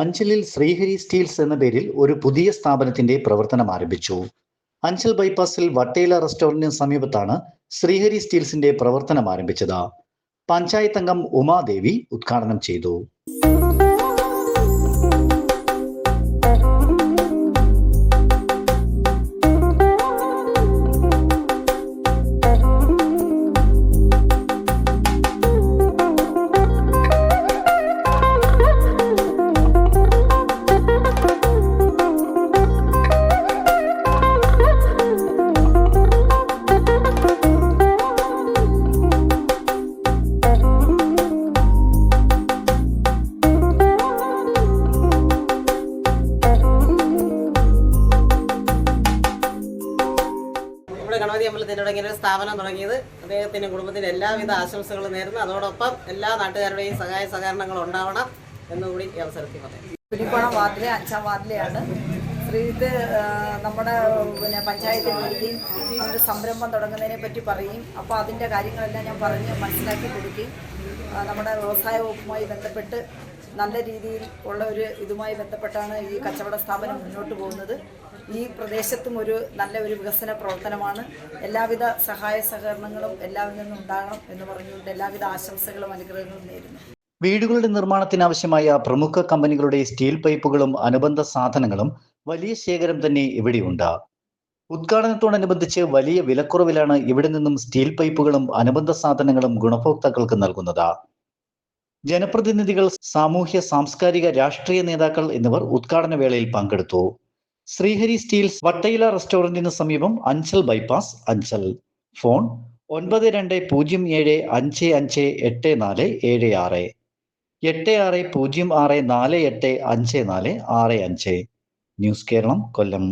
അഞ്ചലിൽ Sreehari Steels എന്ന പേരിൽ ഒരു പുതിയ സ്ഥാപനത്തിന്റെ പ്രവർത്തനം ആരംഭിച്ചു. അഞ്ചൽ ബൈപ്പാസിൽ വട്ടേല റെസ്റ്റോറന്റിന് സമീപത്താണ് ശ്രീഹരി സ്റ്റീൽസിന്റെ പ്രവർത്തനം ആരംഭിച്ചത്. പഞ്ചായത്ത് അംഗം ഉമാദേവി ഉദ്ഘാടനം ചെയ്തു. ഇവിടെ ഗണപതി അമ്പലത്തിനോട് ഇങ്ങനെ ഒരു സ്ഥാപനം തുടങ്ങിയത്. അദ്ദേഹത്തിന്റെ കുടുംബത്തിന് എല്ലാവിധ ആശംസകളും നേരുന്നു. അതോടൊപ്പം എല്ലാ നാട്ടുകാരുടെയും സഹായ സഹകരണങ്ങൾ ഉണ്ടാവണം എന്നുകൂടി ഈ അവസരത്തിൽ പറയാം പുലിക്കോണം വാർഡിലെ അഞ്ചാം വാർഡിലെയാണ്. ശ്രീജിത്ത് ആ, നമ്മുടെ പിന്നെ പഞ്ചായത്തിൽ വരികയും അവരുടെ സംരംഭം തുടങ്ങുന്നതിനെ പറ്റി പറയും അപ്പോൾ അതിന്റെ കാര്യങ്ങളെല്ലാം ഞാൻ പറഞ്ഞ് മനസ്സിലാക്കി കൊടുക്കുകയും നമ്മുടെ വ്യവസായ വകുപ്പുമായി ബന്ധപ്പെട്ട് നല്ല രീതിയിൽ ഉള്ള ഒരു ഇതുമായി ബന്ധപ്പെട്ടാണ് ഈ കച്ചവട സ്ഥാപനം മുന്നോട്ട് പോകുന്നത്. ഈ പ്രദേശത്തും ഒരു നല്ല ഒരു വികസന പ്രവർത്തനമാണ്. എല്ലാവിധ സഹായ സഹകരണങ്ങളും എല്ലാവരിൽ നിന്നും ഉണ്ടാകണം എന്ന് പറഞ്ഞുകൊണ്ട് എല്ലാവിധ ആശംസകളും അനുഗ്രഹങ്ങളും നേരുന്നു. വീടുകളുടെ നിർമ്മാണത്തിന് ആവശ്യമായ പ്രമുഖ കമ്പനികളുടെ സ്റ്റീൽ പൈപ്പുകളും അനുബന്ധ സാധനങ്ങളും വലിയ ശേഖരം തന്നെ ഇവിടെയുണ്ട്. ഉദ്ഘാടനത്തോടനുബന്ധിച്ച് വലിയ വിലക്കുറവിലാണ് ഇവിടെ നിന്നും സ്റ്റീൽ പൈപ്പുകളും അനുബന്ധ സാധനങ്ങളും ഗുണഭോക്താക്കൾക്ക് നൽകുന്നത്. ജനപ്രതിനിധികൾ സാമൂഹ്യ സാംസ്കാരിക രാഷ്ട്രീയ നേതാക്കൾ എന്നിവർ ഉദ്ഘാടന വേളയിൽ പങ്കെടുത്തു. ശ്രീഹരി സ്റ്റീൽസ് വട്ടയില റെസ്റ്റോറന്റിന് സമീപം അഞ്ചൽ ബൈപ്പാസ് അഞ്ചൽ ഫോൺ ഒൻപത് രണ്ട് പൂജ്യം ഏഴ് അഞ്ച് അഞ്ച് എട്ട് നാല് ഏഴ് ആറ്. എട്ട് ആറ് പൂജ്യം ആറ് നാല് എട്ട് അഞ്ച് നാല് ആറ് അഞ്ച്. ന്യൂസ് കേരളം കൊല്ലം.